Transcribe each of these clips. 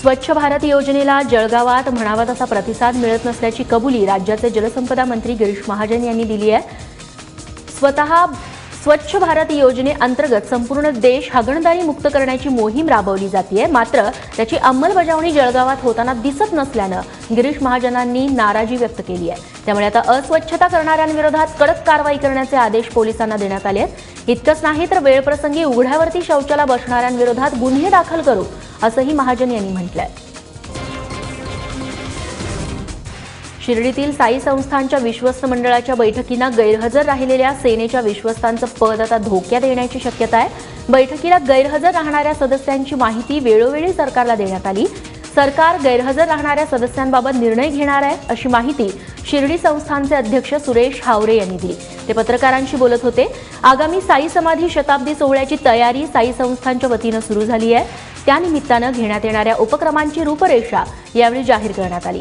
स्वच्छ भारत योजनेला जळगावात म्हणावा तसा प्रतिसाद मिळत नसल्याची कबुली राज्याचे जलसंपदा मंत्री गिरीश महाजन यांनी दिली आहे. स्वतः स्वच्छ भारत योजनेअंतर्गत संपूर्ण देश हगणदारी मुक्त करण्याची मोहीम राबवली जाते मात्र त्याची अंमलबजावणी जळगावात होताना दिसत नसल्यानं गिरीश महाजनांनी नाराजी व्यक्त केली आहे. त्यामुळे आता अस्वच्छता करणाऱ्यांविरोधात कडक कारवाई करण्याचे आदेश पोलिसांना देण्यात आले आहेत. इतकंच नाही तर वेळप्रसंगी उघड्यावरती शौचाला बसणाऱ्यांविरोधात गुन्हे दाखल करू असंही महाजन यांनी म्हटलंय. शिर्डीतील साई संस्थांच्या विश्वस्त मंडळाच्या बैठकींना गैरहजर राहिलेल्या सेनेच्या विश्वस्तांचं पद आता धोक्यात येण्याची शक्यता आहे. बैठकीला गैरहजर राहणाऱ्या सदस्यांची माहिती वेळोवेळी सरकारला देण्यात आली. सरकार गैरहजर राहणाऱ्या सदस्यांबाबत निर्णय घेणार आहे अशी माहिती शिर्डी संस्थानचे अध्यक्ष सुरेश हावरे यांनी दिली. ते पत्रकारांशी बोलत होते. आगामी साई समाधी शताब्दी सोहळ्याची तयारी साई संस्थांच्या वतीनं सुरू झाली आहे. त्यानिमित्तानं घेण्यात येणाऱ्या उपक्रमांची रूपरेषा यावेळी जाहीर करण्यात आली.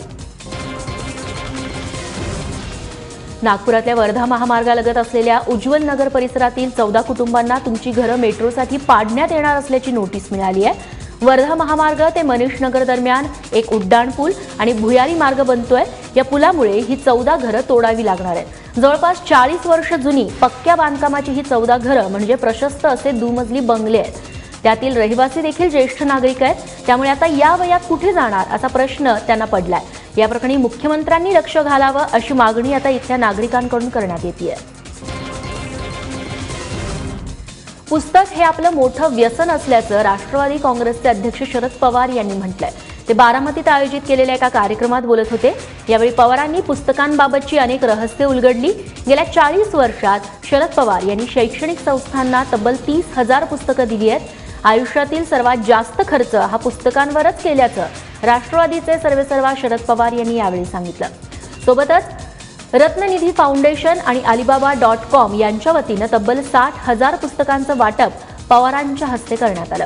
नागपुरातल्या वर्धा महामार्गालगत असलेल्या उज्ज्वल नगर परिसरातील चौदा कुटुंबांना तुमची घरं मेट्रोसाठी पाडण्यात येणार असल्याची नोटीस मिळाली आहे. वर्धा महामार्ग ते मनीष नगर दरम्यान एक उड्डाण पूल आणि भुयारी मार्ग बनतोय. या पुलामुळे ही चौदा घरं तोडावी लागणार आहेत. जवळपास चाळीस वर्ष जुनी पक्क्या बांधकामाची ही चौदा घरं म्हणजे प्रशस्त असे दुमजली बंगले आहेत. त्यातील रहिवासी देखील ज्येष्ठ नागरिक आहेत. त्यामुळे आता या वयात कुठे जाणार असा प्रश्न त्यांना पडलाय. या प्रकरणी मुख्यमंत्र्यांनी लक्ष घालावं अशी मागणी आता इथल्या नागरिकांकडून करण्यात येते पुस्तक हे आपलं मोठं व्यसन असल्याचं राष्ट्रवादी काँग्रेसचे अध्यक्ष शरद पवार यांनी म्हटलंय. ते बारामतीत आयोजित केलेल्या एका कार्यक्रमात बोलत होते. यावेळी पवारांनी पुस्तकांबाबतची अनेक रहस्ये उलगडली. गेल्या चाळीस वर्षात शरद पवार यांनी शैक्षणिक संस्थांना तब्बल तीस हजार पुस्तकं दिली आहेत. आयुष्यातील सर्वात जास्त खर्च हा पुस्तकांवरच केल्याचं राष्ट्रवादीचे सर्वेसर्वा शरद पवार यांनी यावेळी सांगितलं. सोबतच रत्ननिधी फाउंडेशन आणि अलिबाबा डॉट कॉम यांच्या वतीनं तब्बल साठ हजार पुस्तकांचं वाटप पवारांच्या हस्ते करण्यात आलं.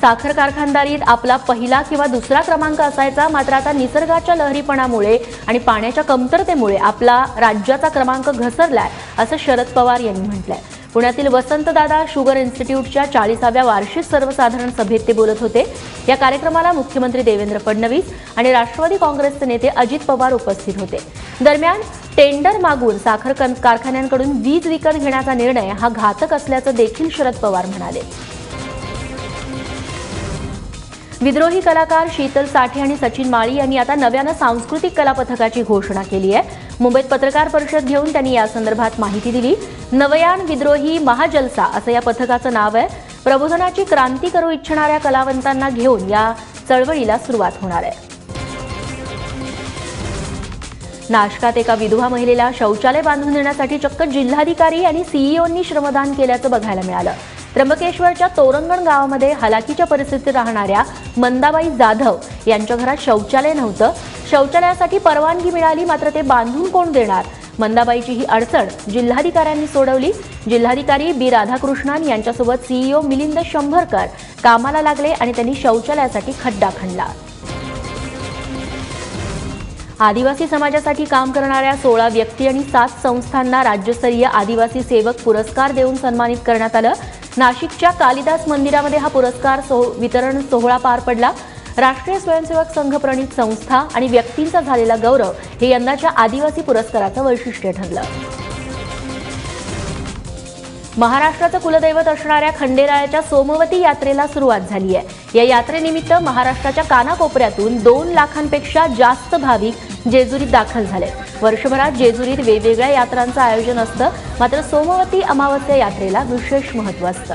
साखर कारखानदारीत आपला पहिला किंवा दुसरा क्रमांक असायचा मात्र आता निसर्गाच्या लहरीपणामुळे आणि पाण्याच्या कमतरतेमुळे आपला राज्याचा क्रमांक घसरलाय असं शरद पवार यांनी म्हटलंय. पुण्यातील वसंतदादा शुगर इन्स्टिट्यूटच्या चाळीसाव्या वार्षिक सर्वसाधारण सभेत ते बोलत होते. या कार्यक्रमाला मुख्यमंत्री देवेंद्र फडणवीस आणि राष्ट्रवादी काँग्रेसचे नेते अजित पवार उपस्थित होते. दरम्यान टेंडर मागून साखर कारखान्यांकडून वीज विकत घेण्याचा निर्णय हा घातक असल्याचं देखील शरद पवार म्हणाले. विद्रोही कलाकार शीतल साठे आणि सचिन माळी यांनी आता नव्यानं सांस्कृतिक कला पथकाची घोषणा केली आहे. मुंबईत पत्रकार परिषद घेऊन त्यांनी यासंदर्भात माहिती दिली. नवयान विद्रोही महाजलसा असं या पथकाचं नाव आहे. प्रबोधनाची क्रांती करू इच्छिणाऱ्या कलावंतांना घेऊन या चळवळीला सुरुवात होणार आहे. नाशकात एका विधवा महिलेला शौचालय बांधून देण्यासाठी चक्क जिल्हाधिकारी आणि सीईओंनी श्रमदान केल्याचं बघायला मिळालं. त्र्यंबकेश्वरच्या तोरंगण गावामध्ये हलाखीच्या परिस्थितीत राहणाऱ्या मंदाबाई जाधव यांच्या घरात शौचालय नव्हतं. शौचालयासाठी परवानगी मिळाली मात्र ते बांधून कोण देणार? मंदाबाईची ही अडचण जिल्हाधिकाऱ्यांनी सोडवली. जिल्हाधिकारी बी राधाकृष्णन यांच्यासोबत सीईओ मिलिंद शंभरकर कामाला लागले आणि त्यांनी शौचालयासाठी खड्डा खणला. आदिवासी समाजासाठी काम करणाऱ्या सोळा व्यक्ती आणि सात संस्थांना राज्यस्तरीय आदिवासी सेवक पुरस्कार देऊन सन्मानित करण्यात आलं. नाशिकच्या कालिदास मंदिरामध्ये हा पुरस्कार सो वितरण सोहळा पार पडला. राष्ट्रीय स्वयंसेवक संघ प्रणित संस्था आणि व्यक्तींचा झालेला गौरव हे यंदाच्या आदिवासी पुरस्काराचं वैशिष्ट्य ठरलं. महाराष्ट्राचं कुलदैवत असणाऱ्या खंडेरायाच्या सोमवती यात्रेला सुरुवात झाली आहे या यात्रेनिमित्त महाराष्ट्राच्या कानाकोपऱ्यातून दोन लाखांपेक्षा जास्त भाविक जेजुरीत दाखल झाले. वर्षभरात जेजुरीत वेगवेगळ्या यात्रांचं आयोजन असतं. मात्र सोमवती अमावस्या यात्रेला विशेष महत्त्व असतं.